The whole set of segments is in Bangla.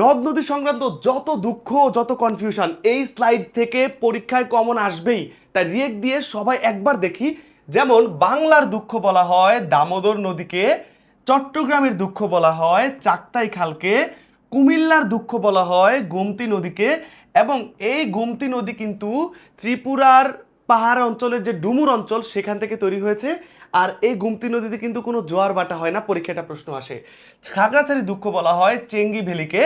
নদ নদী সংক্রান্ত যত দুঃখ, যত কনফিউশন এই স্লাইড থেকে পরীক্ষায় কমন আসবেই। তাই রিয়েক্ট দিয়ে সবাই একবার দেখি। যেমন বাংলার দুঃখ বলা হয় দামোদর নদীকে, চট্টগ্রামের দুঃখ বলা হয় চাকতাই খালকে, কুমিল্লার দুঃখ বলা হয় গোমতী নদীকে, এবং এই গোমতী নদী কিন্তু ত্রিপুরার পাহাড় অঞ্চলের যে ডুমুর অঞ্চল, সেখান থেকে তৈরি হয়েছে। আর এই গুমতি নদীতে কিন্তু কোনো জোয়ার বাটা হয় না, পরীক্ষাটা প্রশ্ন আসে। খাগড়াছড়ি দুঃখ বলা হয়, চেঙ্গি ভ্যালিকে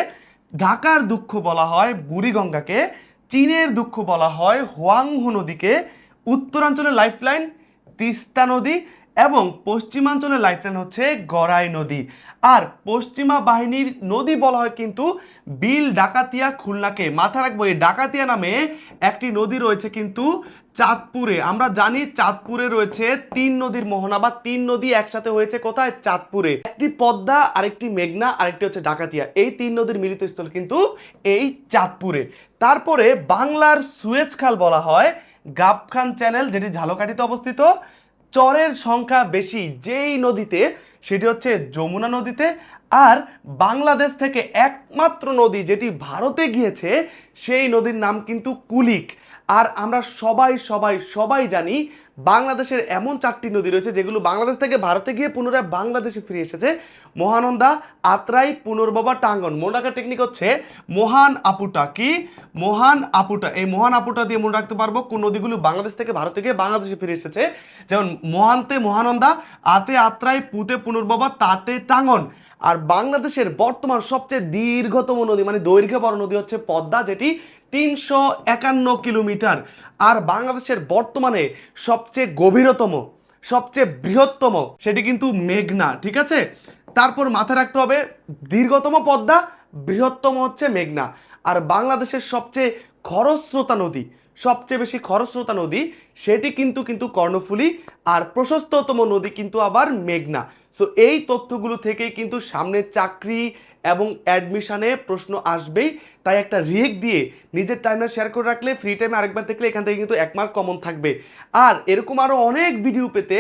ঢাকার দুঃখ বলা হয়, বুড়িগঙ্গাকে। চীনের দুঃখ বলা হয়, হোয়াংহো নদীকে। উত্তরাঞ্চলের লাইফলাইন, তিস্তা নদী। এবং পশ্চিমাঞ্চলের লাইফলাইন হচ্ছে গড়াই নদী। আর পশ্চিমা বাহিনীর নদী বলা হয় কিন্তু বিল ডাকাতিয়া খুলনাকে। মাথা রাখব, এই ডাকাতিয়া নামে একটি নদী রয়েছে কিন্তু চাঁদপুরে। আমরা জানি চাঁদপুরে রয়েছে তিন নদীর মোহনা বা তিন নদী একসাথে হয়েছে কোথায়? চাঁদপুরে। একটি পদ্মা, আরেকটি মেঘনা, আরেকটি হচ্ছে ডাকাতিয়া। এই তিন নদীর মিলিত স্থল কিন্তু এই চাঁদপুরে। তারপরে বাংলার সুয়েজ খাল বলা হয় গাবখান চ্যানেল, যেটি ঝালকাঠিতে অবস্থিত। চরের সংখ্যা বেশি যেই নদীতে, সেটি হচ্ছে যমুনা নদীতে। আর বাংলাদেশ থেকে একমাত্র নদী যেটি ভারতে গিয়েছে, সেই নদীর নাম কিন্তু কুলিক। আর আমরা সবাই সবাই সবাই জানি বাংলাদেশের এমন চারটি নদী রয়েছে যেগুলো বাংলাদেশ থেকে ভারতে গিয়ে পুনরায় বাংলাদেশে ফিরে এসেছে। মহানন্দা, আত্রাই, পুনর্বাবা, টাঙ্গন। মনে রাখার টেকনিক হচ্ছে মহান আপুটা। কি? মহান আপুটা। এই মহান আপুটা দিয়ে মনে রাখতে পারব কোন নদীগুলো বাংলাদেশ থেকে ভারতে গিয়ে বাংলাদেশে ফিরে এসেছে। যেমন মহান্তে মহানন্দা, আতে আত্রাই, পুতে পুনর্বাবা, তাতে টাঙ্গন। আর বাংলাদেশের বর্তমান সবচেয়ে দীর্ঘতম নদী মানে দৈর্ঘ্য বড় নদী হচ্ছে পদ্মা, যেটি তিনশো একান্ন কিলোমিটার। আর বাংলাদেশের বর্তমানে সবচেয়ে গভীরতম, সবচেয়ে বৃহত্তম, সেটি কিন্তু মেঘনা, ঠিক আছে? তারপর মাথায় রাখতে হবে, দীর্ঘতম পদ্মা, বৃহত্তম হচ্ছে মেঘনা। আর বাংলাদেশের সবচেয়ে খরস্রোতা নদী, সবচেয়ে বেশি খরস্রোতা নদী, সেটি কিন্তু কিন্তু কর্ণফুলী, আর প্রশস্ততম নদী কিন্তু আবার মেঘনা। সো এই তথ্যগুলো থেকেই কিন্তু সামনে চাকরি এবং অ্যাডমিশানে প্রশ্ন আসবেই। তাই একটা রিয়েক দিয়ে নিজের টাইমটা শেয়ার করে রাখলে ফ্রি টাইমে আরেকবার দেখলে এখান থেকে কিন্তু এক মার্ক কমন থাকবে। আর এরকম আরও অনেক ভিডিও পেতে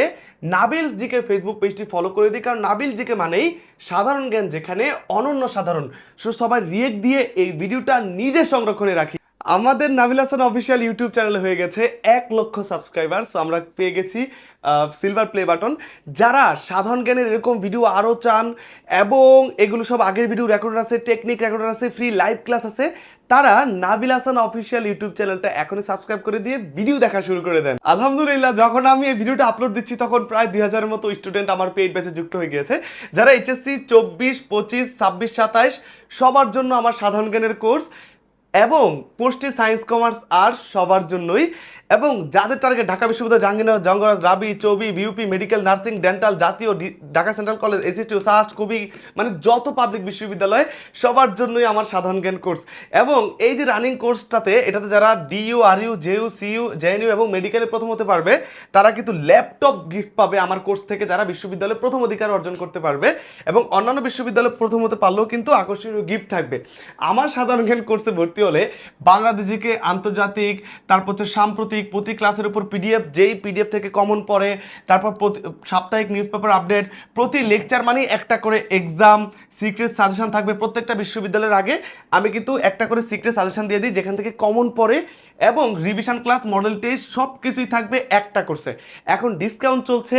নাবিলস জিকে ফেসবুক পেজটি ফলো করে দিই কারণ নাবিল জিকে মানেই সাধারণ জ্ঞান, যেখানে অনন্য সাধারণ। সো সবাই রিয়েক দিয়ে এই ভিডিওটা নিজে সংরক্ষণে রাখি। আমাদের Nabil Hasan official YouTube channel হয়ে গেছে এক লক্ষ সাবস্ক্রাইবার সো আমরা পেয়ে গেছি সিলভার প্লে বাটন যারা সাধারণ জ্ঞানের এরকম ভিডিও আরও চান এবং এগুলো সব আগের ভিডিও রেকর্ডার আছে টেকনিক রেকর্ডার আছে ফ্রি লাইভ ক্লাস আছে, তারা নাবিল হাসান অফিসিয়াল ইউটিউব চ্যানেলটা এখনই সাবস্ক্রাইব করে দিয়ে ভিডিও দেখা শুরু করে দেন। আলহামদুলিল্লাহ, যখন আমি এই ভিডিওটা আপলোড দিচ্ছি, তখন প্রায় দুই হাজারের মতো স্টুডেন্ট আমার পেইড ব্যাচে যুক্ত হয়ে গিয়েছে। যারা এইচএসসি চব্বিশ, পঁচিশ, ছাব্বিশ, সাতাইশ, সবার জন্য আমার সাধারণ জ্ঞানের কোর্স এবং পোস্টে সায়েন্স কমার্স আর্টস সবার জন্যই এবং যাদের টার্গেট ঢাকা বিশ্ববিদ্যালয়, Jahangirnagar জঙ্গরাজ Rabi, Chobi, BUP medical nursing dental জাতীয় ঢাকা সেন্ট্রাল কলেজ এসিটিউ সাস্ট কবি মানে যত পাবলিক বিশ্ববিদ্যালয়, সবার জন্যই আমার সাধারণ জ্ঞান কোর্স এবং এই যে রানিং কোর্সটাতে এটাতে যারা DU RU JU CU JNU এবং মেডিকেলে প্রথম হতে পারবে, তারা কিন্তু ল্যাপটপ গিফট পাবে আমার কোর্স থেকে যারা বিশ্ববিদ্যালয়ে প্রথম অধিকার অর্জন করতে পারবে এবং অন্যান্য বিশ্ববিদ্যালয়ে প্রথম হতে পারলেও কিন্তু আকর্ষণীয় গিফট থাকবে। আমার সাধারণ জ্ঞান কোর্সে ভর্তি হলে বাংলাদেশিকে আন্তর্জাতিক, তারপর হচ্ছে সাম্প্রতিক প্রতি ক্লাসের উপর পিডিএফ যেই পিডিএফ থেকে কমন পড়ে, তারপর সাপ্তাহিক নিউজ পেপার আপডেট প্রতি লেকচার মানেই একটা করে এক্সাম সিক্রেট সাজেশন থাকবে প্রত্যেকটা বিশ্ববিদ্যালয়ের আগে। আমি কিন্তু একটা করে সিক্রেট সাজেশন দিয়ে দিই, যেখান থেকে কমন পড়ে এবং রিভিশন ক্লাস মডেল টেস্ট সব কিছুই থাকবে একটা কোর্সে এখন ডিসকাউন্ট চলছে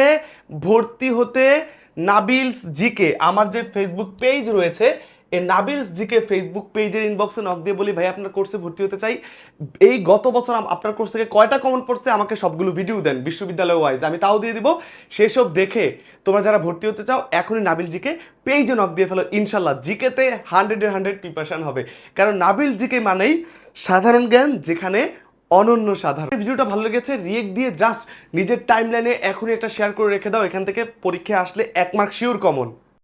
ভর্তি হতে নাবিলস জিকে আমার যে ফেসবুক পেজ রয়েছে এই নাবিলস জিকে ফেসবুক পেজের ইনবক্সে নক দিয়ে বলি, ভাই, আপনার কোর্সে ভর্তি হতে চাই। এই গত বছর আপনার কোর্স থেকে কয়টা কমন পড়ছে আমাকে সবগুলো ভিডিও দেন বিশ্ববিদ্যালয় ওয়াইজ আমি তাও দিয়ে দিব। সেসব দেখে তোমরা যারা ভর্তি হতে চাও, এখনই নাবিল জিকে পেজে নক দিয়ে ফেলো। ইনশাল্লাহ জিকেতে হান্ড্রেডে হান্ড্রেড প্রিপারেশন হবে। কারণ নাবিল জিকে মানেই সাধারণ জ্ঞান, যেখানে অনন্য সাধারণ। ভিডিওটা ভালো লেগেছে রিয়েক্ট দিয়ে জাস্ট নিজের টাইম লাইনে এখনই একটা শেয়ার করে রেখে দাও। এখান থেকে পরীক্ষা আসলে এক মার্ক শিওর কমন